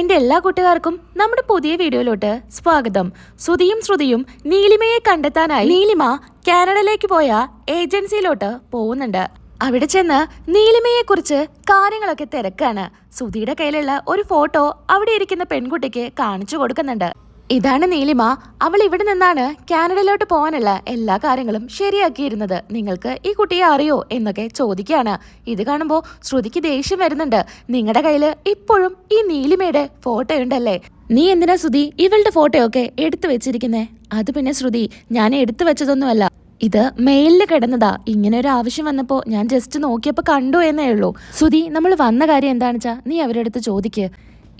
എന്റെ എല്ലാ കൂട്ടുകാർക്കും നമ്മുടെ പുതിയ വീഡിയോയിലോട്ട് സ്വാഗതം. ശ്രുതിയും ശ്രുതിയും നീലിമയെ കണ്ടെത്താനായി നീലിമ കാനഡയിലേക്ക് പോയ ഏജൻസിയിലോട്ട് പോകുന്നുണ്ട്. അവിടെ ചെന്ന് നീലിമയെ കുറിച്ച് കാര്യങ്ങളൊക്കെ തിരക്കാണ്. ശ്രുതിയുടെ കയ്യിലുള്ള ഒരു ഫോട്ടോ അവിടെ ഇരിക്കുന്ന പെൺകുട്ടിക്ക് കാണിച്ചു കൊടുക്കുന്നുണ്ട്. ഇതാണ് നീലിമ. അവൾ ഇവിടെ നിന്നാണ് കാനഡയിലോട്ട് പോകാനുള്ള എല്ലാ കാര്യങ്ങളും ശരിയാക്കിയിരുന്നത്. നിങ്ങൾക്ക് ഈ കുട്ടിയെ അറിയോ എന്നൊക്കെ ചോദിക്കുകയാണ്. ഇത് കാണുമ്പോൾ ശ്രുതിക്ക് ദേഷ്യം വരുന്നുണ്ട്. നിങ്ങളുടെ കയ്യിൽ ഇപ്പോഴും ഈ നീലിമയുടെ ഫോട്ടോ ഉണ്ടല്ലേ? നീ എന്തിനാ ശ്രുതി ഇവളുടെ ഫോട്ടോയൊക്കെ എടുത്തു വെച്ചിരിക്കുന്നേ? അത് പിന്നെ ശ്രുതി ഞാൻ എടുത്തു വെച്ചതൊന്നുമല്ല. ഇത് മെയിലിൽ കിടന്നതാ. ഇങ്ങനെ ഒരു ആവശ്യം വന്നപ്പോൾ ഞാൻ ജസ്റ്റ് നോക്കിയപ്പോൾ കണ്ടു എന്നേ ഉള്ളൂ. ശ്രുതി നമ്മൾ വന്ന കാര്യം എന്താണെന്ന് വെച്ചാൽ നീ അവരടുത്ത് ചോദിക്കുക ചോദിക്ക്.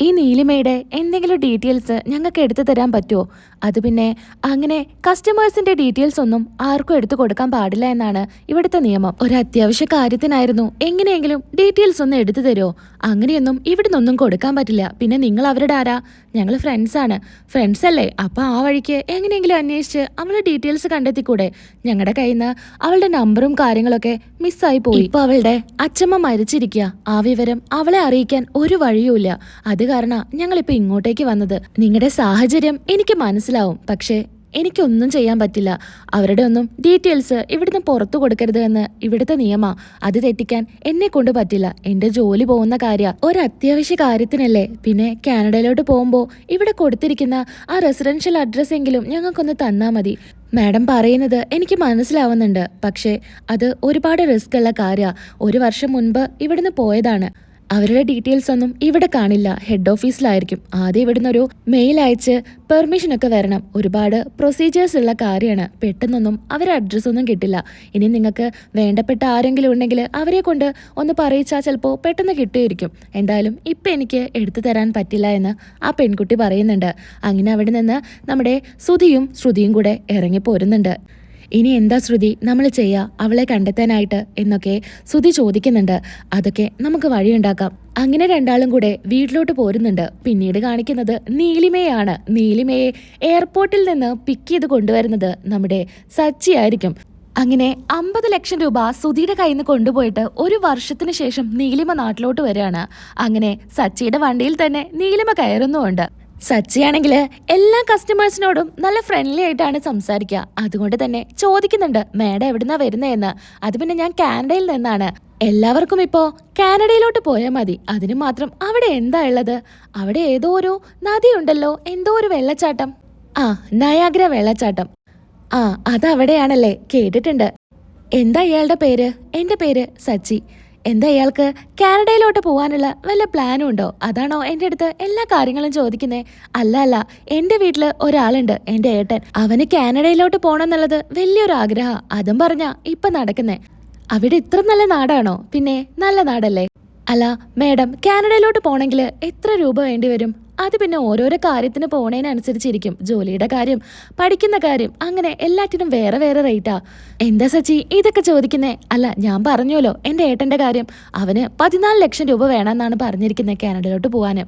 ഈ നീലിമയുടെ എന്തെങ്കിലും ഡീറ്റെയിൽസ് ഞങ്ങൾക്ക് എടുത്തു തരാൻ പറ്റുമോ അത് പിന്നെ അങ്ങനെ കസ്റ്റമേഴ്സിന്റെ ഡീറ്റെയിൽസ് ഒന്നും ആർക്കും എടുത്തു കൊടുക്കാൻ പാടില്ല എന്നാണ് ഇവിടുത്തെ നിയമം. ഒരു അത്യാവശ്യ കാര്യത്തിനായിരുന്നു എങ്ങനെയെങ്കിലും ഡീറ്റെയിൽസ് ഒന്ന് എടുത്തു തരുമോ അങ്ങനെയൊന്നും ഇവിടെ നിന്നൊന്നും കൊടുക്കാൻ പറ്റില്ല. പിന്നെ നിങ്ങൾ അവരുടെ ആരാ? ഞങ്ങൾ ഫ്രണ്ട്സാണ് ഫ്രണ്ട്സ് അല്ലേ? അപ്പോൾ ആ വഴിക്ക് എങ്ങനെയെങ്കിലും അന്വേഷിച്ച് അവളുടെ ഡീറ്റെയിൽസ് കണ്ടെത്തിക്കൂടെ? ഞങ്ങളുടെ കയ്യിൽ നിന്ന് അവളുടെ നമ്പറും കാര്യങ്ങളൊക്കെ മിസ്സായി പോയി. ഇപ്പോൾ അവളുടെ അച്ഛമ്മ മരിച്ചിരിക്കുക ആ വിവരം അവളെ അറിയിക്കാൻ ഒരു വഴിയുമില്ല. അത് കാരണം ഞങ്ങളിപ്പോ ഇങ്ങോട്ടേക്ക് വന്നത്. നിങ്ങളുടെ സാഹചര്യം എനിക്ക് മനസ്സിലാവും. പക്ഷേ എനിക്കൊന്നും ചെയ്യാൻ പറ്റില്ല. അവരുടെ ഒന്നും ഡീറ്റെയിൽസ് ഇവിടുന്ന് പുറത്തു കൊടുക്കരുത് എന്ന് ഇവിടുത്തെ നിയമ അത് തെറ്റിക്കാൻ എന്നെ കൊണ്ട് പറ്റില്ല. എന്റെ ജോലി പോകുന്ന കാര്യ ഒരു അത്യാവശ്യ കാര്യത്തിനല്ലേ. പിന്നെ കാനഡയിലോട്ട് പോകുമ്പോൾ ഇവിടെ കൊടുത്തിരിക്കുന്ന ആ റെസിഡൻഷ്യൽ അഡ്രസ് എങ്കിലും ഞങ്ങൾക്കൊന്ന് തന്നാ മതി. മാഡം പറയുന്നത് എനിക്ക് മനസ്സിലാവുന്നുണ്ട്. പക്ഷേ അത് ഒരുപാട് റിസ്ക് ഉള്ള കാര്യ. ഒരു വർഷം മുൻപ് ഇവിടുന്ന് പോയതാണ്. അവരുടെ ഡീറ്റെയിൽസ് ഒന്നും ഇവിടെ കാണില്ല. ഹെഡ് ഓഫീസിലായിരിക്കും ആദ്യം ഇവിടുന്ന് ഒരു മെയിൽ അയച്ച് പെർമിഷൻ ഒക്കെ വരണം. ഒരുപാട് പ്രൊസീജിയേഴ്സ് ഉള്ള കാര്യമാണ്. പെട്ടെന്നൊന്നും അവരുടെ അഡ്രസ്സ് ഒന്നും കിട്ടില്ല. ഇനി നിങ്ങൾക്ക് വേണ്ടപ്പെട്ട ആരെങ്കിലും ഉണ്ടെങ്കിൽ അവരെ കൊണ്ട് ഒന്ന് പറയിച്ചാൽ ചിലപ്പോൾ പെട്ടെന്ന് കിട്ടിയിരിക്കും. എന്തായാലും ഇപ്പം എനിക്ക് എടുത്തു തരാൻ പറ്റില്ല എന്ന് ആ പെൺകുട്ടി പറയുന്നുണ്ട്. അങ്ങനെ അവിടെ നിന്ന് നമ്മുടെ ശ്രുതിയും ശ്രുതിയും കൂടെ ഇറങ്ങി പോരുന്നുണ്ട്. ഇനി എന്താ ശ്രുതി? നമ്മൾ ചെയ്യുക അവളെ കണ്ടെത്താനായിട്ട് എന്നൊക്കെ ശ്രുതി ചോദിക്കുന്നുണ്ട്. അതൊക്കെ നമുക്ക് വഴിയുണ്ടാക്കാം. അങ്ങനെ രണ്ടാളും കൂടെ വീട്ടിലോട്ട് പോരുന്നുണ്ട്. പിന്നീട് കാണിക്കുന്നത് നീലിമയാണ് നീലിമയെ എയർപോർട്ടിൽ നിന്ന് പിക്ക് ചെയ്ത് കൊണ്ടുവരുന്നത് നമ്മുടെ സച്ചി ആയിരിക്കും. അങ്ങനെ അമ്പത് ലക്ഷം രൂപ സുധിയുടെ കയ്യിൽ നിന്ന് കൊണ്ടുപോയിട്ട് ഒരു വർഷത്തിന് ശേഷം നീലിമ നാട്ടിലോട്ട് വരികയാണ്. അങ്ങനെ സച്ചിയുടെ വണ്ടിയിൽ തന്നെ നീലിമ കയറുന്നുമുണ്ട്. സച്ചിയാണെങ്കിൽ എല്ലാ കസ്റ്റമേഴ്സിനോടും നല്ല ഫ്രണ്ട്ലി ആയിട്ടാണ് സംസാരിക്കുക. അതുകൊണ്ട് തന്നെ ചോദിക്കുന്നുണ്ട് മേഡം എവിടുന്നാ വരുന്നതെന്ന് അത് പിന്നെ ഞാൻ കാനഡയിൽ നിന്നാണ്. എല്ലാവർക്കും ഇപ്പോ കാനഡയിലോട്ട് പോയാൽ മതി. അതിന് മാത്രം അവിടെ എന്താ ഉള്ളത്? അവിടെ ഏതോ ഒരു നദിയുണ്ടല്ലോ. എന്തോ ഒരു വെള്ളച്ചാട്ടം. ആ നയാഗ്ര വെള്ളച്ചാട്ടം. ആ അതവിടെയാണല്ലേ കേട്ടിട്ടുണ്ട്. എന്താ ഇയാളുടെ പേര്? എന്റെ പേര് സച്ചി. എന്താ അയാൾക്ക് കാനഡയിലോട്ട് പോകാനുള്ള വല്ല പ്ലാനും ഉണ്ടോ? അതാണോ എന്റെ അടുത്ത് എല്ലാ കാര്യങ്ങളും ചോദിക്കുന്നേ? അല്ല അല്ല. എന്റെ വീട്ടിൽ ഒരാളുണ്ട് എന്റെ ഏട്ടൻ. അവന് കാനഡയിലോട്ട് പോകണം എന്നുള്ളത് വലിയൊരു ആഗ്രഹം. അതും പറഞ്ഞാ ഇപ്പൊ നടക്കുന്നേ. അവിടെ ഇത്ര നല്ല നാടാണോ? പിന്നെ നല്ല നാടല്ലേ? അല്ല മേഡം കാനഡയിലോട്ട് പോണെങ്കിൽ എത്ര രൂപ വേണ്ടി വരും? അത് പിന്നെ ഓരോരോ കാര്യത്തിന് പോണേനനുസരിച്ചിരിക്കും. ജോലിയുടെ കാര്യം പഠിക്കുന്ന കാര്യം അങ്ങനെ എല്ലാറ്റിനും വേറെ വേറെ റേറ്റാ. എന്താ സച്ചി ഇതൊക്കെ ചോദിക്കുന്നേ? അല്ല ഞാൻ പറഞ്ഞല്ലോ എന്റെ ഏട്ടന്റെ കാര്യം. അവന് പതിനാല് ലക്ഷം രൂപ വേണമെന്നാണ് പറഞ്ഞിരിക്കുന്നത് കാനഡയിലോട്ട് പോകാന്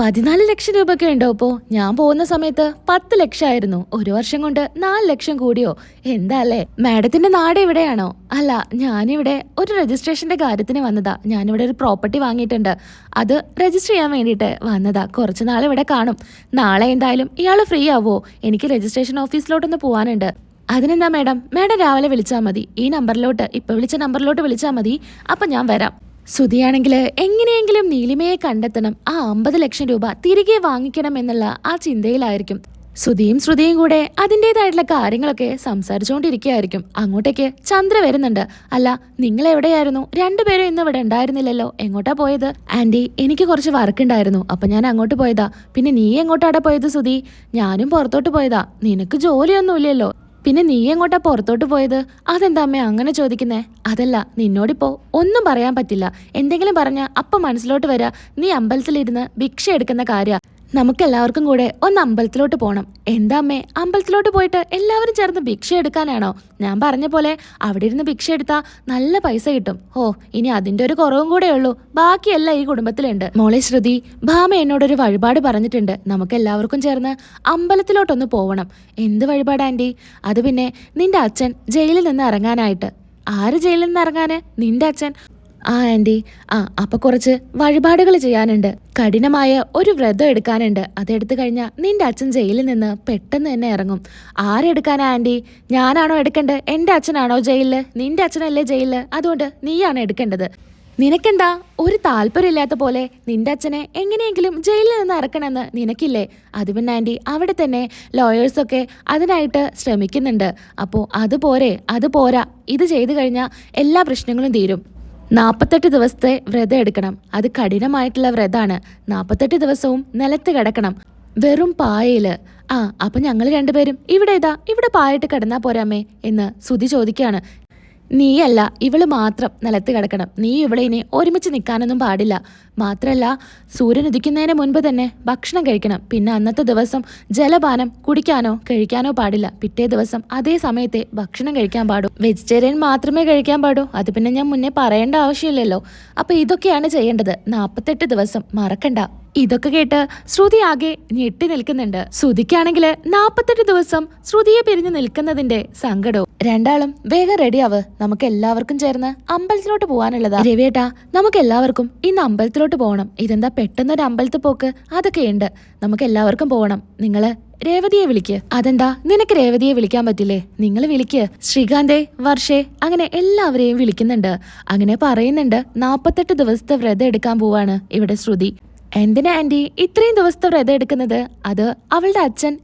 പതിനാല് ലക്ഷം രൂപയൊക്കെ ഉണ്ടോ ഇപ്പോ? ഞാൻ പോകുന്ന സമയത്ത് പത്ത് ലക്ഷമായിരുന്നു. ഒരു വർഷം കൊണ്ട് നാല് ലക്ഷം കൂടിയോ? എന്താ അല്ലേ? മാഡത്തിന്റെ നാട് എവിടെയാണോ അല്ല ഞാനിവിടെ ഒരു രജിസ്ട്രേഷന്റെ കാര്യത്തിന് വന്നതാ. ഞാനിവിടെ ഒരു പ്രോപ്പർട്ടി വാങ്ങിയിട്ടുണ്ട്. അത് രജിസ്റ്റർ ചെയ്യാൻ വേണ്ടിയിട്ട് വന്നതാ. കുറച്ച് നാളെ ഇവിടെ കാണും. നാളെ എന്തായാലും ഇയാൾ ഫ്രീ ആവോ എനിക്ക് രജിസ്ട്രേഷൻ ഓഫീസിലോട്ടൊന്ന് പോകാനുണ്ട് അതിനെന്താ മാഡം? മാഡം രാവിലെ വിളിച്ചാൽ മതി. ഈ നമ്പറിലോട്ട് ഇപ്പൊ വിളിച്ച നമ്പറിലോട്ട് വിളിച്ചാൽ മതി. അപ്പൊ ഞാൻ വരാം. സുധിയാണെങ്കിൽ എങ്ങനെയെങ്കിലും നീലിമയെ കണ്ടെത്തണം. ആ അമ്പത് ലക്ഷം രൂപ തിരികെ വാങ്ങിക്കണം എന്നുള്ള ആ ചിന്തയിലായിരിക്കും. ശ്രുതിയും ശ്രുതിയും കൂടെ അതിന്റെതായിട്ടുള്ള കാര്യങ്ങളൊക്കെ സംസാരിച്ചുകൊണ്ടിരിക്കുകയായിരിക്കും അങ്ങോട്ടേക്ക് ചന്ദ്ര വരുന്നുണ്ട്. അല്ല നിങ്ങൾ എവിടെയായിരുന്നു രണ്ടുപേരും ഇന്ന് ഇവിടെ ഉണ്ടായിരുന്നില്ലല്ലോ. എങ്ങോട്ടാ പോയത്? ആന്റി എനിക്ക് കുറച്ച് വർക്ക് ഉണ്ടായിരുന്നു അപ്പൊ ഞാൻ അങ്ങോട്ട് പോയതാ. പിന്നെ നീ എങ്ങോട്ടാടാ പോയത് ശ്രുതി ഞാനും പുറത്തോട്ട് പോയതാ. നിനക്ക് ജോലിയൊന്നുമില്ലല്ലോ. പിന്നെ നീ എങ്ങോട്ടാ പുറത്തോട്ട് പോയത്? അതെന്താ അമ്മ അങ്ങനെ ചോദിക്കുന്നേ? അതല്ല നിന്നോടിപ്പോ ഒന്നും പറയാൻ പറ്റില്ല. എന്തെങ്കിലും പറഞ്ഞ അപ്പം മനസ്സിലോട്ട് വരാ. നീ അമ്പലത്തിലിരുന്ന് ഭിക്ഷ എടുക്കുന്ന കാര്യ. നമുക്കെല്ലാവർക്കും കൂടെ ഒന്ന് അമ്പലത്തിലോട്ട് പോകണം എന്താ അമ്മേ? അമ്പലത്തിലോട്ട് പോയിട്ട് എല്ലാവരും ചേർന്ന് ഭിക്ഷ എടുക്കാനാണോ? ഞാൻ പറഞ്ഞ പോലെ അവിടെ ഇരുന്ന് ഭിക്ഷ എടുത്താൽ നല്ല പൈസ കിട്ടും. ഓ ഇനി അതിന്റെ ഒരു കുറവും കൂടെ ഉള്ളൂ. ബാക്കിയെല്ലാം ഈ കുടുംബത്തിലുണ്ട്. മോളെ ശ്രുതി ഭാമ എന്നോടൊരു വഴിപാട് പറഞ്ഞിട്ടുണ്ട്. നമുക്ക് എല്ലാവർക്കും ചേർന്ന് അമ്പലത്തിലോട്ടൊന്ന് പോകണം എന്ത് വഴിപാട് ആന്റി അത് പിന്നെ നിന്റെ അച്ഛൻ ജയിലിൽ നിന്ന് ഇറങ്ങാനായിട്ട്. ആര് ജയിലിൽ നിന്ന് ഇറങ്ങാന്? നിന്റെ അച്ഛൻ. ആ ആന്റി. ആ അപ്പൊ കുറച്ച് വഴിപാടുകൾ ചെയ്യാനുണ്ട്. കഠിനമായ ഒരു വ്രതം എടുക്കാനുണ്ട്. അതെടുത്തു കഴിഞ്ഞാൽ നിന്റെ അച്ഛൻ ജയിലിൽ നിന്ന് പെട്ടെന്ന് തന്നെ ഇറങ്ങും. ആരെടുക്കാനാ ആന്റി? ഞാനാണോ എടുക്കേണ്ടത് എന്റെ അച്ഛനാണോ ജയിലിൽ? നിന്റെ അച്ഛനല്ലേ ജയിലിൽ? അതുകൊണ്ട് നീയാണ് എടുക്കേണ്ടത്? നിനക്കെന്താ? ഒരു താല്പര്യമില്ലാത്ത പോലെ നിന്റെ അച്ഛനെ എങ്ങനെയെങ്കിലും ജയിലിൽ നിന്ന് ഇറക്കണമെന്ന് നിനക്കില്ലേ? അത് പിന്നെ ആന്റി അവിടെ തന്നെ ലോയേഴ്സൊക്കെ അതിനായിട്ട് ശ്രമിക്കുന്നുണ്ട്. അപ്പോൾ അത് പോരെ അത് പോരാ. ഇത് ചെയ്തു കഴിഞ്ഞാൽ എല്ലാ പ്രശ്നങ്ങളും തീരും. നാൽപ്പത്തെട്ട് ദിവസത്തെ വ്രതം എടുക്കണം. അത് കഠിനമായിട്ടുള്ള വ്രതമാണ്. നാൽപ്പത്തെട്ട് ദിവസവും നിലത്ത് കിടക്കണം. വെറും പായയിൽ. ആ അപ്പൊ ഞങ്ങൾ രണ്ടുപേരും ഇവിടെ ഇതാ ഇവിടെ പായിട്ട് കിടന്നാ പോരാമേ എന്ന് സുധി ചോദിക്കാണ് നീയല്ല ഇവൾ മാത്രം നിലത്ത് കിടക്കണം. നീ ഇവിടെ ഇനി ഒരുമിച്ച് നിൽക്കാനൊന്നും പാടില്ല. മാത്രമല്ല സൂര്യൻ ഉദിക്കുന്നതിന് മുൻപ് തന്നെ ഭക്ഷണം കഴിക്കണം. പിന്നെ അന്നത്തെ ദിവസം ജലപാനം കുടിക്കാനോ കഴിക്കാനോ പാടില്ല. പിറ്റേ ദിവസം അതേ സമയത്തെ ഭക്ഷണം കഴിക്കാൻ പാടും. വെജിറ്റേറിയൻ മാത്രമേ കഴിക്കാൻ പാടൂ. അത് പിന്നെ ഞാൻ മുന്നേ പറയേണ്ട ആവശ്യമില്ലല്ലോ. അപ്പൊ ഇതൊക്കെയാണ് ചെയ്യേണ്ടത്. നാൽപ്പത്തെട്ട് ദിവസം മറക്കണ്ട. ഇതൊക്കെ കേട്ട് ശ്രുതി ആകെ ഞെട്ടി നിൽക്കുന്നുണ്ട്. ശ്രുതിക്കാണെങ്കിൽ നാപ്പത്തെട്ട് ദിവസം ശ്രുതിയെ പിരിഞ്ഞു നിൽക്കുന്നതിന്റെ സങ്കടവും. രണ്ടാളും വേഗം റെഡിയാവ് നമുക്ക് എല്ലാവർക്കും ചേർന്ന് അമ്പലത്തിലോട്ട് പോകാനുള്ളതാ രവിയേട്ടാ നമുക്ക് എല്ലാവർക്കും ഇന്ന് അമ്പലത്തിലോട്ട് പോകണം. ഇതെന്താ പെട്ടെന്നൊരു അമ്പലത്തിൽ പോക്ക്? അതൊക്കെ ഉണ്ട്. നമുക്ക് എല്ലാവർക്കും പോകണം. നിങ്ങൾ രേവതിയെ വിളിക്ക്. അതെന്താ? നിനക്ക് രേവതിയെ വിളിക്കാൻ പറ്റില്ലേ? നിങ്ങൾ വിളിക്ക്. ശ്രീകാന്തെ വർഷേ അങ്ങനെ എല്ലാവരെയും വിളിക്കുന്നുണ്ട്. അങ്ങനെ പറയുന്നുണ്ട് നാപ്പത്തെട്ട് ദിവസത്തെ വ്രതം എടുക്കാൻ പോവാണ് ഇവിടെ ശ്രുതി. എന്തിനാ ആന്റി ഇത്രയും ദിവസത്തെ വ്രതം എടുക്കുന്നത്? അത് അവളുടെ അച്ഛൻ.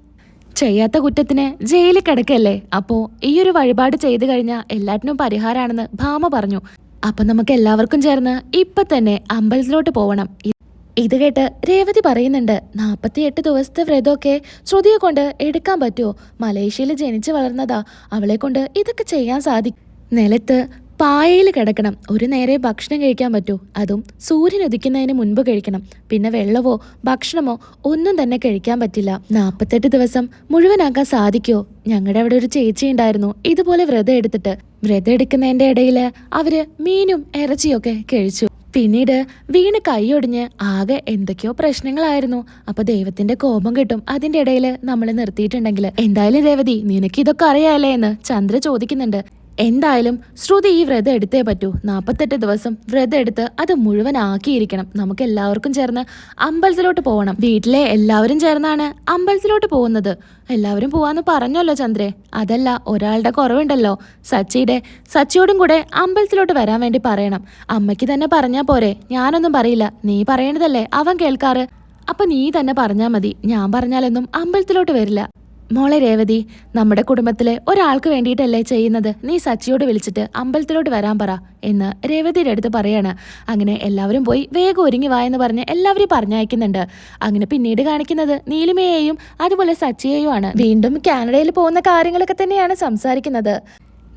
ചെയ്യാത്ത കുറ്റത്തിന് ജയിലിൽ കിടക്കല്ലേ? അപ്പോ ഈ ഒരു വഴിപാട് ചെയ്തു കഴിഞ്ഞാൽ എല്ലാറ്റിനും പരിഹാരമാണെന്ന് ഭാമ പറഞ്ഞു. അപ്പൊ നമുക്ക് എല്ലാവർക്കും ചേർന്ന് ഇപ്പൊ തന്നെ അമ്പലത്തിലോട്ട് പോവണം. ഇ- ഇത് കേട്ട് രേവതി പറയുന്നുണ്ട് നാൽപ്പത്തിയെട്ട് ദിവസത്തെ വ്രതമൊക്കെ ശ്രുതിയെ കൊണ്ട് എടുക്കാൻ പറ്റുമോ മലേഷ്യയിൽ ജനിച്ചു വളർന്നതാ. അവളെ കൊണ്ട് ഇതൊക്കെ ചെയ്യാൻ സാധിക്കും. നിലത്ത് പായയിൽ കിടക്കണം. ഒരു നേരെ ഭക്ഷണം കഴിക്കാൻ പറ്റൂ. അതും സൂര്യൻ ഉദിക്കുന്നതിന് മുൻപ് കഴിക്കണം. പിന്നെ വെള്ളമോ ഭക്ഷണമോ ഒന്നും തന്നെ കഴിക്കാൻ പറ്റില്ല. നാൽപ്പത്തെട്ട് ദിവസം മുഴുവനാക്കാൻ സാധിക്കുമോ ഞങ്ങളുടെ അവിടെ ഒരു ചേച്ചി ഉണ്ടായിരുന്നു. ഇതുപോലെ വ്രതം എടുത്തിട്ട്. വ്രതം എടുക്കുന്നതിന്റെ ഇടയിൽ അവർ മീനും ഇറച്ചിയൊക്കെ കഴിച്ചു. പിന്നീട് വീണ് കൈയൊടിഞ്ഞ് ആകെ എന്തൊക്കെയോ പ്രശ്നങ്ങളായിരുന്നു. അപ്പൊ ദൈവത്തിന്റെ കോപം കിട്ടും അതിന്റെ ഇടയിൽ നമ്മൾ നിർത്തിയിട്ടുണ്ടെങ്കിൽ എന്തായാലും രേവതി നിനക്ക് ഇതൊക്കെ അറിയാലേ എന്ന് ചന്ദ്ര ചോദിക്കുന്നുണ്ട്. എന്തായാലും ശ്രുതി ഈ വ്രതം എടുത്തേ പറ്റൂ. നാൽപ്പത്തെട്ട് ദിവസം വ്രതം എടുത്ത് അത് മുഴുവൻ ആക്കിയിരിക്കണം. നമുക്ക് എല്ലാവർക്കും ചേർന്ന് അമ്പലത്തിലോട്ട് പോകണം വീട്ടിലെ എല്ലാവരും ചേർന്നാണ് അമ്പലത്തിലോട്ട് പോകുന്നത്. എല്ലാവരും പോവാന്ന് പറഞ്ഞല്ലോ ചന്ദ്രേ. അതല്ല ഒരാളുടെ കുറവുണ്ടല്ലോ. സച്ചിയുടെ സച്ചിയോടും കൂടെ അമ്പലത്തിലോട്ട് വരാൻ വേണ്ടി പറയണം. അമ്മയ്ക്ക് തന്നെ പറഞ്ഞാൽ പോരെ. ഞാനൊന്നും പറയില്ല. നീ പറയണതല്ലേ അവൻ കേൾക്കാറ്. അപ്പൊ നീ തന്നെ പറഞ്ഞാൽ മതി. ഞാൻ പറഞ്ഞാലൊന്നും അമ്പലത്തിലോട്ട് വരില്ല. മോളെ രേവതി നമ്മുടെ കുടുംബത്തിലെ ഒരാൾക്ക് വേണ്ടിയിട്ടല്ലേ ചെയ്യുന്നത്? നീ സച്ചിയോട് വിളിച്ചിട്ട് അമ്പലത്തിലോട്ട് വരാൻ പറ എന്ന് രേവതിയുടെ അടുത്ത് പറയാണ്. അങ്ങനെ എല്ലാവരും പോയി വേഗം ഒരുങ്ങി വായെന്ന് പറഞ്ഞ് എല്ലാവരും പറഞ്ഞയക്കുന്നുണ്ട്. അങ്ങനെ പിന്നീട് കാണിക്കുന്നത് നീലിമയെയും അതുപോലെ സച്ചിയെയും ആണ് വീണ്ടും കാനഡയിൽ പോകുന്ന കാര്യങ്ങളൊക്കെ തന്നെയാണ് സംസാരിക്കുന്നത്.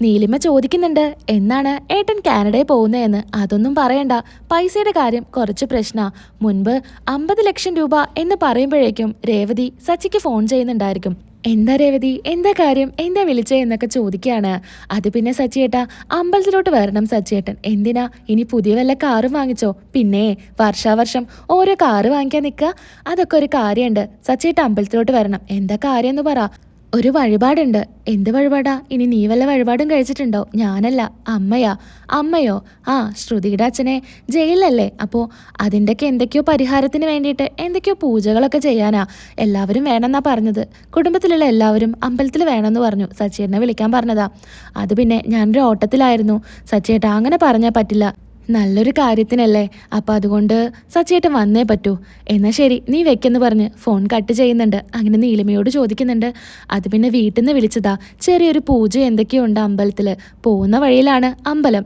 നീലിമ ചോദിക്കുന്നുണ്ട് എന്നാണ് ഏട്ടൻ കാനഡയിൽ പോകുന്നതെന്ന്? അതൊന്നും പറയണ്ട. പൈസയുടെ കാര്യം കുറച്ച് പ്രശ്ന. മുൻപ് അമ്പത് ലക്ഷം രൂപ എന്ന് പറയുമ്പോഴേക്കും രേവതി സച്ചിക്ക് ഫോൺ ചെയ്യുന്നുണ്ടായിരിക്കും. എന്താ രേവതി? എന്താ കാര്യം? എന്താ വിളിച്ചേ എന്നൊക്കെ ചോദിക്കുകയാണ്. അത് പിന്നെ സച്ചിയേട്ടാ അമ്പലത്തിലോട്ട് വരണം സച്ചിയേട്ടൻ. എന്തിനാ? ഇനി പുതിയ വല്ല കാറും വാങ്ങിച്ചോ? പിന്നെ വർഷാവർഷം ഓരോ കാറ് വാങ്ങിക്കാൻ നിൽക്കുക. അതൊക്കെ ഒരു കാര്യമുണ്ട്. സച്ചിയേട്ട അമ്പലത്തിലോട്ട് വരണം. എന്താ കാര്യം എന്ന് പറ. ഒരു വഴിപാടുണ്ട്. എന്ത് വഴിപാടാ? ഇനി നീ വല്ല വഴിപാടും കഴിച്ചിട്ടുണ്ടോ? ഞാനല്ല അമ്മയാ. അമ്മയോ? ആ ശ്രുതിയുടെ അച്ഛനെ. ജയിലല്ലേ അപ്പോൾ അതിന്റെയൊക്കെ എന്തൊക്കെയോ പരിഹാരത്തിന് വേണ്ടിയിട്ട് എന്തൊക്കെയോ പൂജകളൊക്കെ ചെയ്യാനാ. എല്ലാവരും വേണമെന്നാ പറഞ്ഞത്. കുടുംബത്തിലുള്ള എല്ലാവരും അമ്പലത്തിൽ വേണമെന്ന് പറഞ്ഞു. സച്ചേട്ടനെ വിളിക്കാൻ പറഞ്ഞതാ. അത് പിന്നെ ഞാനൊരു ഓട്ടത്തിലായിരുന്നു. സച്ചേട്ടാ അങ്ങനെ പറഞ്ഞാൽ പറ്റില്ല. നല്ലൊരു കാര്യത്തിനല്ലേ? അപ്പം അതുകൊണ്ട് സച്ചേട്ടൻ വന്നേ പറ്റൂ. എന്നാൽ ശരി നീ വെക്കെന്ന് പറഞ്ഞ് ഫോൺ കട്ട് ചെയ്യുന്നുണ്ട്. അങ്ങനെ നീലിമയോട് ചോദിക്കുന്നുണ്ട്. അത് പിന്നെ വീട്ടിൽ നിന്ന് വിളിച്ചതാ. ചെറിയൊരു പൂജ എന്തൊക്കെയുണ്ട് അമ്പലത്തിൽ പോകുന്ന വഴിയിലാണ് അമ്പലം.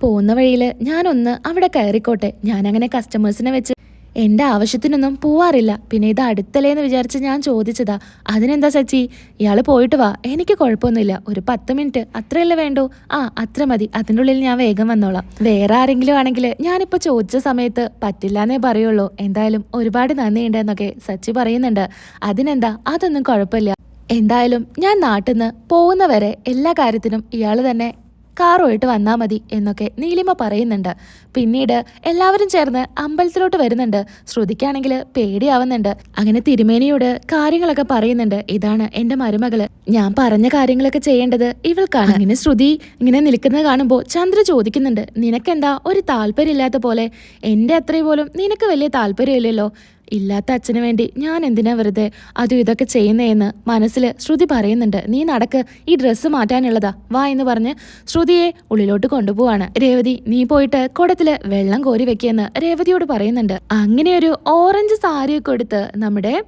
പോകുന്ന വഴിയിൽ ഞാനൊന്ന് അവിടെ കയറിക്കോട്ടെ. ഞാനങ്ങനെ കസ്റ്റമേഴ്സിനെ വെച്ച് എന്റെ ആവശ്യത്തിനൊന്നും പോവാറില്ല. പിന്നെ ഇത് അടുത്തല്ലേന്ന് വിചാരിച്ച് ഞാൻ ചോദിച്ചതാ. അതിനെന്താ സച്ചി? ഇയാൾ പോയിട്ട് വാ. എനിക്ക് കുഴപ്പമൊന്നുമില്ല. ഒരു പത്ത് മിനിറ്റ്. അത്രയല്ലേ വേണ്ടൂ? ആ അത്ര മതി. അതിന്റെ ഉള്ളിൽ ഞാൻ വേഗം വന്നോളാം. വേറെ ആരെങ്കിലും ആണെങ്കിൽ ഞാനിപ്പോൾ ചോദിച്ച സമയത്ത് പറ്റില്ല എന്നേ പറയുള്ളൂ. എന്തായാലും ഒരുപാട് നന്ദിയുണ്ട് എന്നൊക്കെ സച്ചി പറയുന്നുണ്ട്. അതിനെന്താ? അതൊന്നും കുഴപ്പമില്ല. എന്തായാലും ഞാൻ നാട്ടിൽ നിന്ന് പോകുന്നവരെ എല്ലാ കാര്യത്തിനും ഇയാൾ തന്നെ കാറുമായിട്ട് വന്നാൽ മതി എന്നൊക്കെ നീലിമ പറയുന്നുണ്ട്. പിന്നീട് എല്ലാവരും ചേർന്ന് അമ്പലത്തിലോട്ട് വരുന്നുണ്ട്. ശ്രുതിക്കാണെങ്കിൽ പേടിയാവുന്നുണ്ട്. അങ്ങനെ തിരുമേനിയോട് കാര്യങ്ങളൊക്കെ പറയുന്നുണ്ട്. ഇതാണ് എന്റെ മരുമകൾ. ഞാൻ പറഞ്ഞ കാര്യങ്ങളൊക്കെ ചെയ്യേണ്ടത് ഇവൾക്കാണ്. അങ്ങനെ ശ്രുതി ഇങ്ങനെ നിൽക്കുന്നത് കാണുമ്പോൾ ചന്ദ്ര ചോദിക്കുന്നുണ്ട്. നിനക്കെന്താ ഒരു താല്പര്യമില്ലാത്ത പോലെ? എന്റെ അത്രയും പോലും നിനക്ക് വലിയ താല്പര്യമില്ലല്ലോ. ഇല്ലാത്ത അച്ഛന് വേണ്ടി ഞാൻ എന്തിനാ വെറുതെ അതും ഇതൊക്കെ ചെയ്യുന്നതെന്ന് മനസ്സിൽ ശ്രുതി പറയുന്നുണ്ട്. നീ നടക്ക് ഈ ഡ്രസ്സ് മാറ്റാനുള്ളതാ. വാ എന്ന് പറഞ്ഞ് ശ്രുതിയെ ഉള്ളിലോട്ട് കൊണ്ടുപോവാണ്. രേവതി നീ പോയിട്ട് കുടത്തിൽ വെള്ളം കോരി വെക്കിയെന്ന് രേവതിയോട് പറയുന്നുണ്ട്. അങ്ങനെ ഒരു ഓറഞ്ച് സാരിയൊക്കെ എടുത്ത് നമ്മുടെ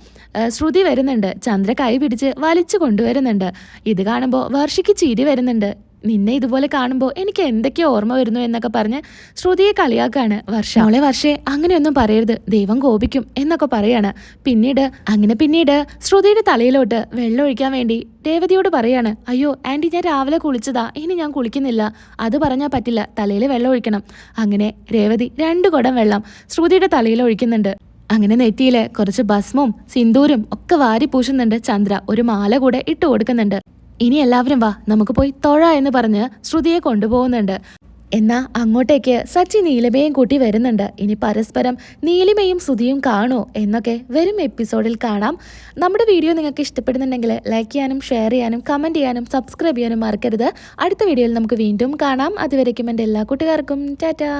ശ്രുതി വരുന്നുണ്ട്. ചന്ദ്ര കൈ പിടിച്ച് വലിച്ചു കൊണ്ടുവരുന്നുണ്ട്. ഇത് കാണുമ്പോൾ വർഷയ്ക്ക് ചിരി വരുന്നുണ്ട്. നിന്നെ ഇതുപോലെ കാണുമ്പോൾ എനിക്ക് എന്തൊക്കെ ഓർമ്മ വരുന്നു എന്നൊക്കെ പറഞ്ഞ് ശ്രുതിയെ കളിയാക്കാണ് വർഷ. അവളെ വർഷേ അങ്ങനെയൊന്നും പറയരുത്. ദൈവം കോപിക്കും എന്നൊക്കെ പറയാണ്. പിന്നീട് അങ്ങനെ പിന്നീട് ശ്രുതിയുടെ തലയിലോട്ട് വെള്ളം ഒഴിക്കാൻ വേണ്ടി രേവതിയോട് പറയാണ് അയ്യോ ആന്റി ഞാൻ രാവിലെ കുളിച്ചതാ. ഇനി ഞാൻ കുളിക്കുന്നില്ല. അത് പറഞ്ഞാൽ പറ്റില്ല. തലയിൽ വെള്ളം ഒഴിക്കണം. അങ്ങനെ രേവതി രണ്ട് കുടം വെള്ളം ശ്രുതിയുടെ തലയിൽ ഒഴിക്കുന്നുണ്ട്. അങ്ങനെ നെറ്റിയിലെ കുറച്ച് ഭസ്മവും സിന്ദൂരും ഒക്കെ വാരി പൂശുന്നുണ്ട് ചന്ദ്ര. ഒരു മാല കൂടെ ഇട്ട് കൊടുക്കുന്നുണ്ട്. ഇനി എല്ലാവരും വാ നമുക്ക് പോയി തൊഴ എന്ന് പറഞ്ഞ് ശ്രുതിയെ കൊണ്ടുപോകുന്നുണ്ട്. എന്നാ അങ്ങോട്ടേക്ക് സച്ചി നീലിമയും കൂട്ടി വരുന്നുണ്ട്. ഇനി പരസ്പരം നീലിമയും ശ്രുതിയും കാണോ എന്നൊക്കെ വരും എപ്പിസോഡിൽ കാണാം. നമ്മുടെ വീഡിയോ നിങ്ങൾക്ക് ഇഷ്ടപ്പെടുന്നുണ്ടെങ്കിൽ ലൈക്ക് ചെയ്യാനും ഷെയർ ചെയ്യാനും കമന്റ് ചെയ്യാനും സബ്സ്ക്രൈബ് ചെയ്യാനും മറക്കരുത്. അടുത്ത വീഡിയോയിൽ നമുക്ക് വീണ്ടും കാണാം. അതുവരേക്കും എന്റെ എല്ലാ കൂട്ടുകാർക്കും. ടാറ്റാ.